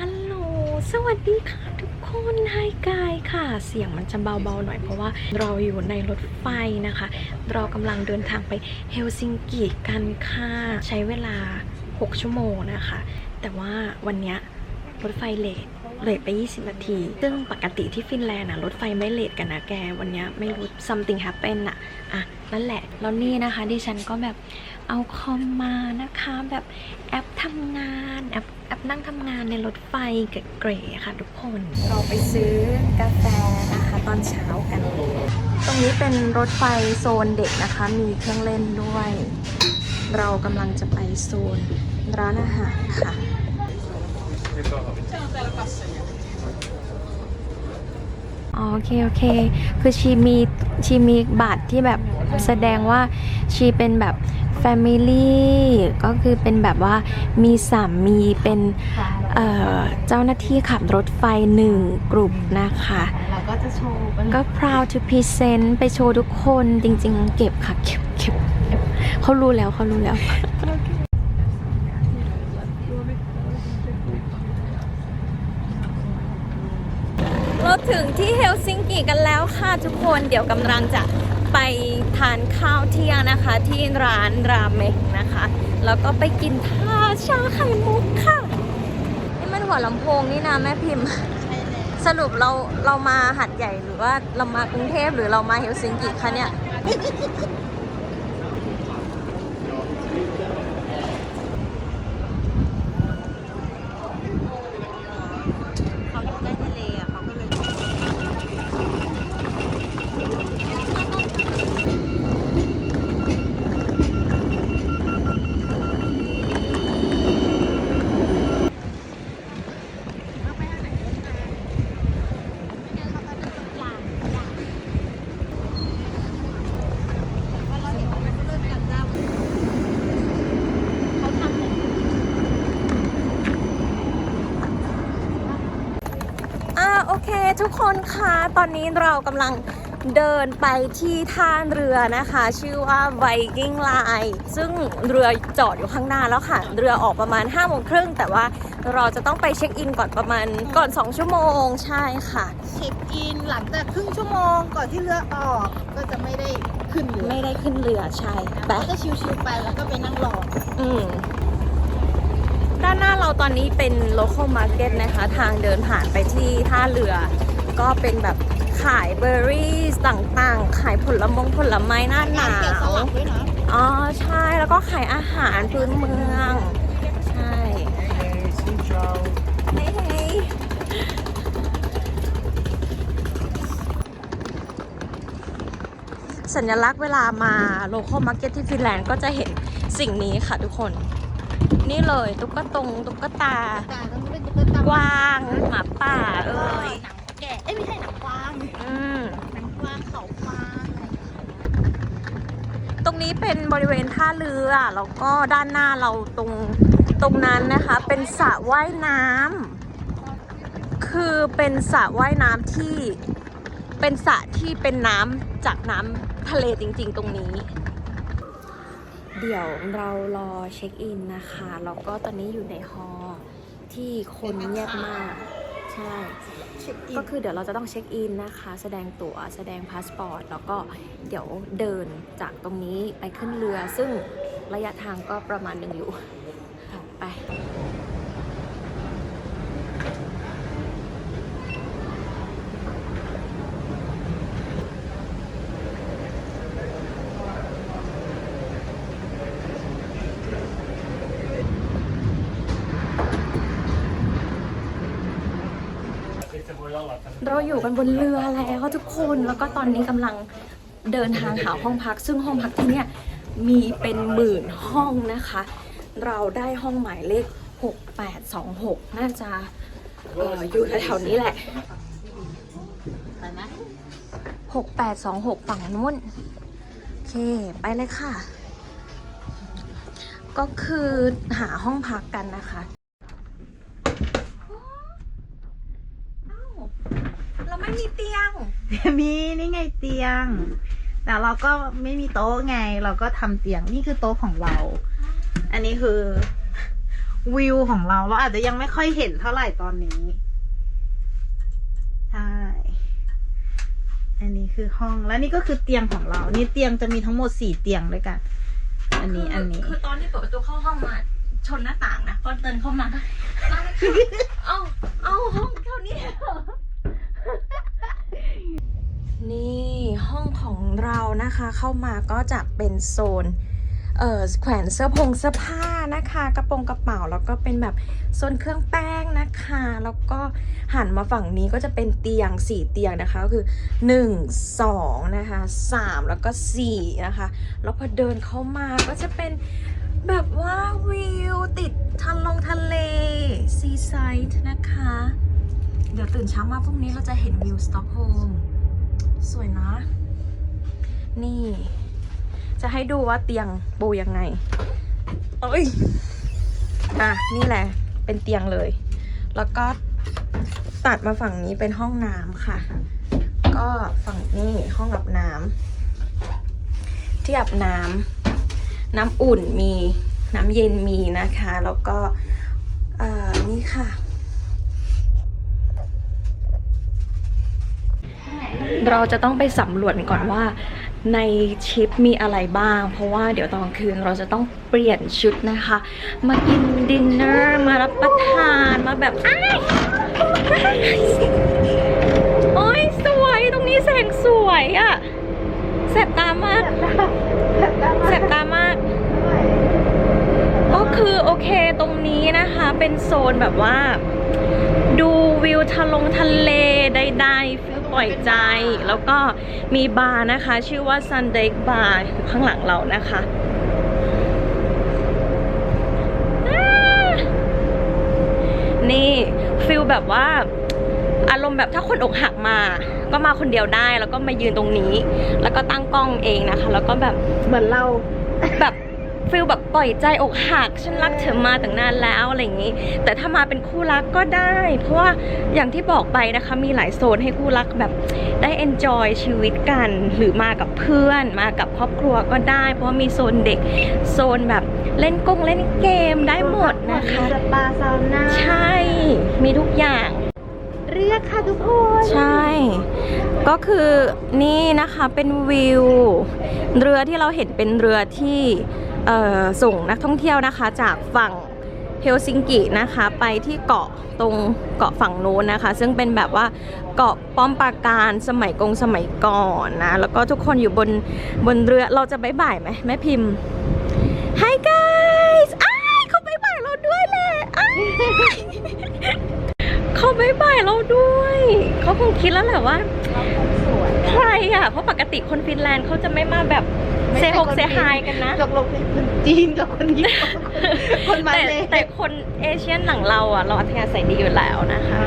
ฮัลโหล สวัสดีค่ะทุกคนไฮกายค่ะ เสียงมันจะเบาๆหน่อยเพราะว่าเราอยู่ในรถไฟนะคะ เรากำลังเดินทางไปเฮลซิงกิกันค่ะ ใช้เวลา 6 ชั่วโมงนะคะ แต่ว่าวันนี้รถไฟเลทเลทไป 20 นาที ซึ่งปกติที่ฟินแลนด์อะรถไฟไม่เลทกันนะแก วันนี้ไม่รู้ something happen อะอะ นั่นแหละ แล้วนี่นะคะดิฉันก็แบบเอาคอมมานะคะ แบบแอปทำงานแอป แอปนั่งทำงานในรถไฟเก๋ๆค่ะ ทุกคน เราไปซื้อกาแฟนะคะ ตอนเช้ากัน ตรงนี้เป็นรถไฟโซนเด็กนะคะ มีเครื่องเล่นด้วย เรากำลังจะไปโซนร้านอาหารค่ะอ๋อโอเค โอเค คือชีมีชีมีบัตรที่แบบแสดงว่าชีเป็นแบบ Family ก็คือเป็นแบบว่ามีสามีเป็นเอ่อเจ้าหน้าที่ขับรถไฟหนึ่งกลุ่มนะคะเราก็จะโชว์เป็นก็ proud to present ไปโชว์ทุกคนจริงๆ เก็บค่ะเก็บเก็บเก็บเขารู้แล้วเขารู้แล้วเราถึงที่เฮลซิงกิกันแล้วค่ะทุกคนเดี๋ยวกำลังจะ ไปทานข้าวเที่ยงนะคะที่ร้านราเมงนะคะ แล้วก็ไปกินท่าชาไข่มุกค่ะ นี่มันหัวลำโพงนี่นะแม่พิมพ์ สรุปเราเรามาหัดใหญ่หรือว่าเรามากรุงเทพหรือเรามาเฮลซิงกิคะเนี่ย เขาอยู่ใกล้ทะเลอะเขาก็เลย อ่าโอเค ทุกคนคะตอนนี้เรากำลังเดินไปที่ท่าเรือนะคะ ชื่อว่า Viking Line ซึ่งเรือจอดอยู่ข้างหน้าแล้วค่ะ เรือออกประมาณ5้าโมงครึ่งแต่ว่าเราจะต้องไปเช็คอินก่อนประมาณก่อน 2 ชั่วโมงใช่ค่ะ เช็คอินหลังจากครึ่งชั่วโมงก่อนที่เรือออกก็จะไม่ได้ขึ้นเรือไม่ได้ขึ้นเรือใช่ไปก็จะชิวๆไปแล้วก็ไปนั่งรออืม ด้านหน้าเราตอนนี้เป็น local market นะคะ ทางเดินผ่านไปที่ท่าเรือ ก็เป็นแบบขายเบอร์รี่ต่างๆ ขายผลมงผลไม้หน้าหนาวอ๋อ ใช่ แล้วก็ขายอาหารพื้นเมือง ใช่เฮ้ยสัญลักษณ์เวลามาโลคอลมาร์เก็ตที่ฟินแลนด์ก็จะเห็นสิ่งนี้ค่ะทุกคน นี่เลยตุ๊กตงตุ๊กตา ตาต้องเป็นตุ๊กตากวางหมาป่าเอ้ยหนังแกะเอ้ยไม่ใช่หนังกวางอืมหนังกวางเขากวางอะไรอย่างเงี้ยตรงนี้เป็นบริเวณท่าเรือแล้วก็ด้านหน้าเราตรงตรงนั้นนะคะ เป็นสระว่ายน้ำคือเป็นสระว่ายน้ำที่เป็นสระที่เป็นน้ำจากน้ำทะเลจริง ๆ ตรงนี้ เดี๋ยวเรารอเช็คอินนะคะแล้วก็ตอนนี้อยู่ในฮอล์ที่คนเงียบมาก ใช่ ก็คือเดี๋ยวเราจะต้องเช็คอินนะคะ แสดงตั๋วแสดงพาสปอร์ต แล้วก็เดี๋ยวเดินจากตรงนี้ไปขึ้นเรือ ซึ่งระยะทางก็ประมาณหนึ่งอยู่ ไป เราอยู่กันบนเรือแล้วทุกคนแล้วก็ตอนนี้กำลังเดินทางหาห้องพัก ซึ่งห้องพักที่เนี่ยมีเป็นหมื่นห้องนะคะ เราได้ห้องหมายเลข 6826 น่าจะเอออยู่แถวๆนี้แหละไปไหม6826 ฝั่งนู้น โอเค ไปเลยค่ะ ก็คือหาห้องพักกันนะคะอ้าวเรา ไม่มีเตียง มีนี่ไงเตียง แต่เราก็ไม่มีโต๊ะไง เราก็ทำเตียงนี่คือโต๊ะของเรา อันนี้คือวิวของเราเราอาจจะยังไม่ค่อยเห็นเท่าไหร่ตอนนี้ใช่อันนี้คือห้องแล้วนี่ก็คือเตียงของเรา นี่เตียงจะมีทั้งหมดสี่เตียงด้วยกัน อันนี้อันนี้ คือตอนที่เปิดประตูเข้าห้องมา ชนหน้าต่างนะพอเดินเข้ามาก็เอ้าเอ้าห้องเท่านี้เหรอ นี่ห้องของเรานะคะเข้ามาก็จะเป็นโซนเอ่อแขวนเสื้อผงเสื้อผ้านะคะ กระโปรงกระเป๋าแล้วก็เป็นแบบโซนเครื่องแป้งนะคะ แล้วก็หันมาฝั่งนี้ก็จะเป็นเตียงสี่เตียงนะคะก็คือ 1 2 นะคะ 3 แล้วก็ 4 นะคะ แล้วพอเดินเข้ามาก็จะเป็นแบบว่าวิวติดทะลงทะเลซีไซด์นะคะ เดี๋ยวตื่นเช้ามาพรุ่งนี้เราจะเห็นวิวสต็อกโฮมสวยนะ นี่ จะให้ดูว่าเตียงปูยังไงเอ้ยอะ นี่แหละ เป็นเตียงเลย แล้วก็ตัดมาฝั่งนี้เป็นห้องน้ำค่ะ ก็ฝั่งนี้ห้องอาบน้ำที่อาบน้ำน้ำอุ่นมีน้ำเย็นมีนะคะ แล้วก็อ่อนี่ค่ะ เราจะต้องไปสำรวจก่อนว่าในชิปมีอะไรบ้าง เพราะว่าเดี๋ยวตอนคืนเราจะต้องเปลี่ยนชุดนะคะ มากินดินเนอร์มารับประทานมาแบบอ้ายโอ้ยสวยตรงนี้แสงสวยอะแสบตามากแสบตามาก ก็คือโอเคตรงนี้นะคะ เป็นโซนแบบว่า ดูวิวทะลงทะเลใดๆฟิ ปล่อยใจ แล้วก็มีบาร์นะคะ ชื่อว่า Sunday Bar อยู่ข้างหลังเรานะคะอ่านี่ฟิลแบบว่าอารมณ์แบบถ้าคนอกหักมา ก็มาคนเดียวได้แล้วก็มายืนตรงนี้ แล้วก็ตั้งกล้องเองนะคะ แล้วก็แบบเหมือนเราแบบ ฟิลแบบปล่อยใจอกหักฉันรักเธอมาตั้งนานแล้วอะไรอย่างนี้ แต่ถ้ามาเป็นคู่รักก็ได้ เพราะว่าอย่างที่บอกไปนะคะมีหลายโซนให้คู่รักแบบได้ enjoy ชีวิตกัน หรือมากับเพื่อนมากับครอบครัวก็ได้ เพราะว่ามีโซนเด็กโซนแบบเล่นกงเล่นเกมได้หมดนะคะสปาซาวน่าใช่มีทุกอย่างเรียกค่ะทุกคนใช่ ก็คือนี่นะคะเป็นวิว เรือที่เราเห็นเป็นเรือที่เอ่อ ส่งนักท่องเที่ยวนะคะ จากฝั่งเฮลซิงกินะคะ ไปที่เกาะตรงเกาะฝั่งโน้นนะคะ ซึ่งเป็นแบบว่าเกาะป้อมปราการสมัยกงสมัยก่อนนะ แล้วก็ทุกคนอยู่บนบนเรือเราจะบายบายไหมแม่พิมพ์ Hi guys อ้ายเขาบายบายเราด้วยแหละอ้ายเขาบายบายเราด้วยเขาคงคิดแล้วแหละว่าใครอะเพราะปกติคนฟินแลนด์เขาจะไม่มาแบบ เซฮกเซฮายกันนะตกลงเป็นคนจีนกับคนญี่ปุ่นคนมาแต่เลยแต่คนเอเชียนหลังเราอะเราอัธยาศัยดีอยู่แล้วนะคะ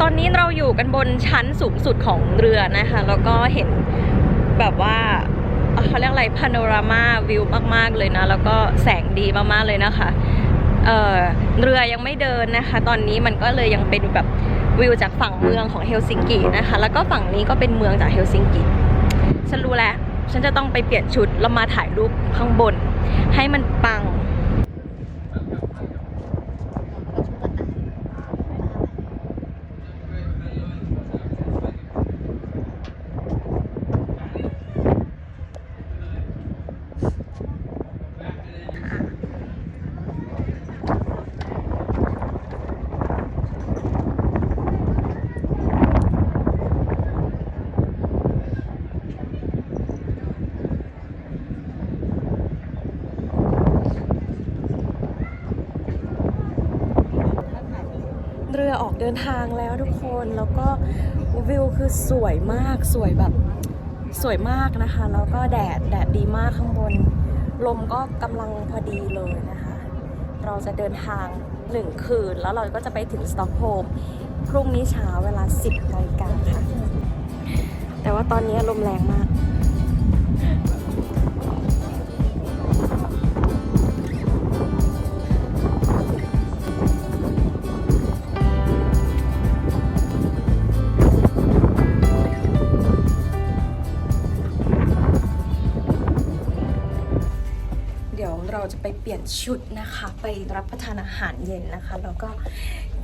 ตอนนี้เราอยู่กันบนชั้นสูงสุดของเรือนะคะ แล้วก็เห็นแบบว่าเอ่อเขาเรียกอะไรพาโนรามาวิวมาก ๆ เลยนะ แล้วก็แสงดีมาก ๆ เลยนะคะเอ่อเรือยังไม่เดินนะคะ ตอนนี้มันก็เลยยังเป็นแบบวิวจากฝั่งเมืองของเฮลซิงกินะคะ แล้วก็ฝั่งนี้ก็เป็นเมืองจากเฮลซิงกิฉันรู้แล้ว ฉันจะต้องไปเปลี่ยนชุดแล้วมาถ่ายรูปข้างบน ให้มันปัง เรือออกเดินทางแล้วทุกคนแล้วก็วิวคือสวยมากสวยแบบสวยมากนะคะแล้วก็แดดแดดดีมากข้างบน ลมก็กำลังพอดีเลยนะคะ เราจะเดินทางหนึ่งคืน แล้วเราก็จะไปถึงสต็อกโฮล์มพรุ่งนี้เช้าเวลา 10นาฬิกาค่ะ แต่ว่าตอนนี้ลมแรงมาก จะไปเปลี่ยนชุดนะคะ ไปรับประทานอาหารเย็นนะคะ แล้วก็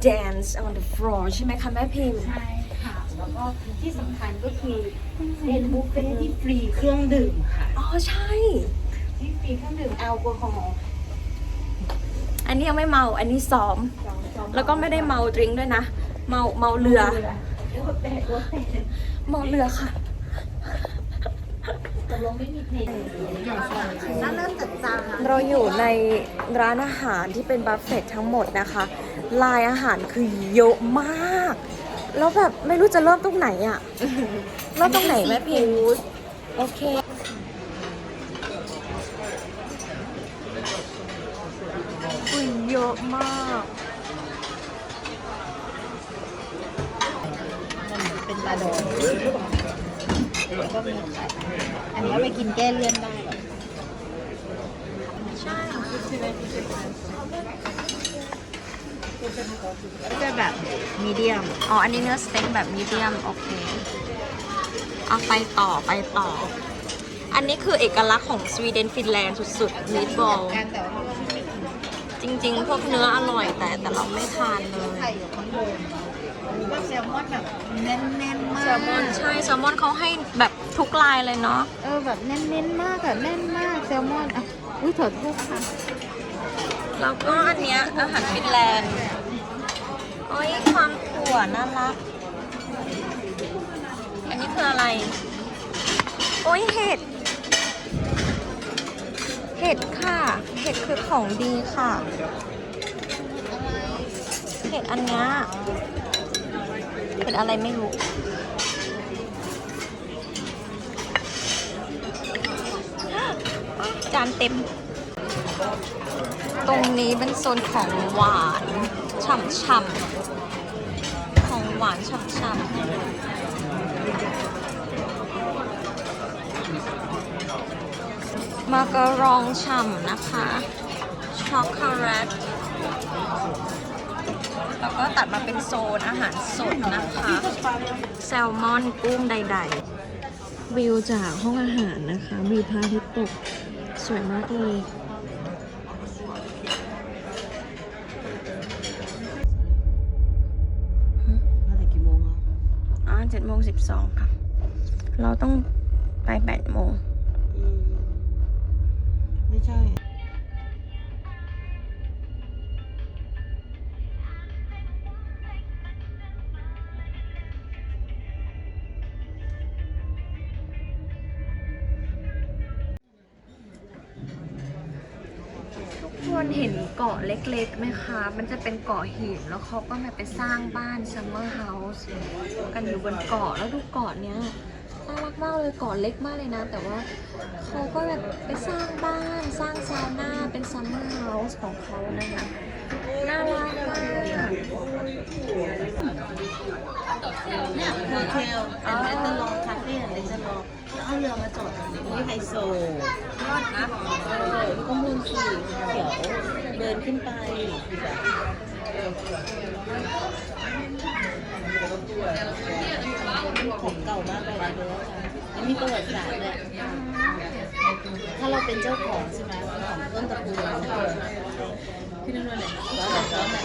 dance on the floor ใช่ไหมคะแม่พิมพ์ ใช่ค่ะ แล้วก็ที่สำคัญก็คือเป็นบุฟเฟ่ที่ฟรีเครื่องดื่มค่ะ อ๋อ ใช่ ที่ฟรีเครื่องดื่มแอลกอฮอล์อันนี้ยังไม่เมา อันนี้ซ้อม แล้วก็ไม่ได้เมาดริงก์ด้วยนะ เมาเมาเรือเรือแตกรถแตกเมาเรือค่ะตกลงไม่มี เพลงน่าเริ่มจัดจานนะเราอยู่ในร้านอาหารที่เป็นบัฟเฟ่ตทั้งหมดนะคะ ลายอาหารคือเยอะมาก แล้วแบบไม่รู้จะเริ่มตรงไหนอะเริ่มตรงไหนแม่พิมพ์โอเค อุ้ยเยอะมาก เป็นปลาดองแล้วก็มีไข่อันนี้เอาไปกินแก้เลี่ยนได้แบบ ใช่ ก็ จะแบบมีเดียม อ๋อ อันนี้เนื้อสเต็กแบบมีเดียม โอเค เอาไปต่อไปต่อ อันนี้คือเอกลักษณ์ของสวีเดนฟินแลนด์สุดๆมีดบอลจริงๆ พวกเนื้ออร่อยแต่แต่เราไม่ทานเลย ว่าแซลมอนแบบแน่นๆมากแซลมอนใช่แซลมอนเขาให้แบบทุกลายเลยเนาะเออแบบแน่นๆมากอะแน่นมากแซลมอนอะอุ้ยถอดทุกค่ะแล้วก็อันเนี้ยอาหารฟินแลนด์โอ้ยความถั่วน่ารัก อันนี้คืออะไร โอ้ยเห็ด เห็ดค่ะ เห็ดคือของดีค่ะ เห็ดอันเนี้ย เห็ดอะไรไม่รู้ จานเต็ม ตรงนี้เป็นโซนของหวานฉ่ำๆ ของหวานฉ่ำๆ มาการองฉ่ำนะคะ ช็อกโกแลต แล้วก็ตัดมาเป็นโซนอาหารสดนะคะ แซลมอนกุ้งใด ๆ วิวจากห้องอาหารนะคะมีพระอาทิตย์ตกสวยมากเลยมาแต่กี่โมงอะอ๋อเจ็ดโมงสิบสองค่ะ เราต้องไปแปดโมงไม่ใช่ นเห็นเกาะเล็กๆไหมคะ มันจะเป็นเกาะหินแล้วเขาก็มาไปสร้างบ้านซัมเมอร์เฮาส์กันอยู่บนเกาะแล้วดูเกาะเนี้ยน่ารักมากเลยเกาะเล็กมากเลยนะ แต่ว่าเขาก็แบบไปสร้างบ้านสร้างซาวน่าเป็นซัมเมอร์เฮาส์ของเขานะคะน่ารักมากเนี่ยโฮเทลอันนี้จะลองคาเฟ่อันนี้จะลอง เอาเรือมาจอดตรงนี้ไฮโซยอดนะเออข้อมูลสีเขียวเดินขึ้นไปของเก่ามากเลยนะเด้อมันมีประวัติศาสตร์เลยถ้าเราเป็นเจ้าของใช่ไหมของต้นตระกูลเราที่นั่นเลยแล้วแต่ซ้อนแบบ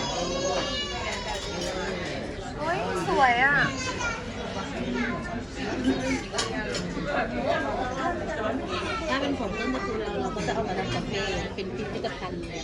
โอ้ยสวยอะ ถ้าเป็นของต้นตระกูลเราเราก็จะเอามาทำกาแฟเป็นพิพิธภัณฑ์เลย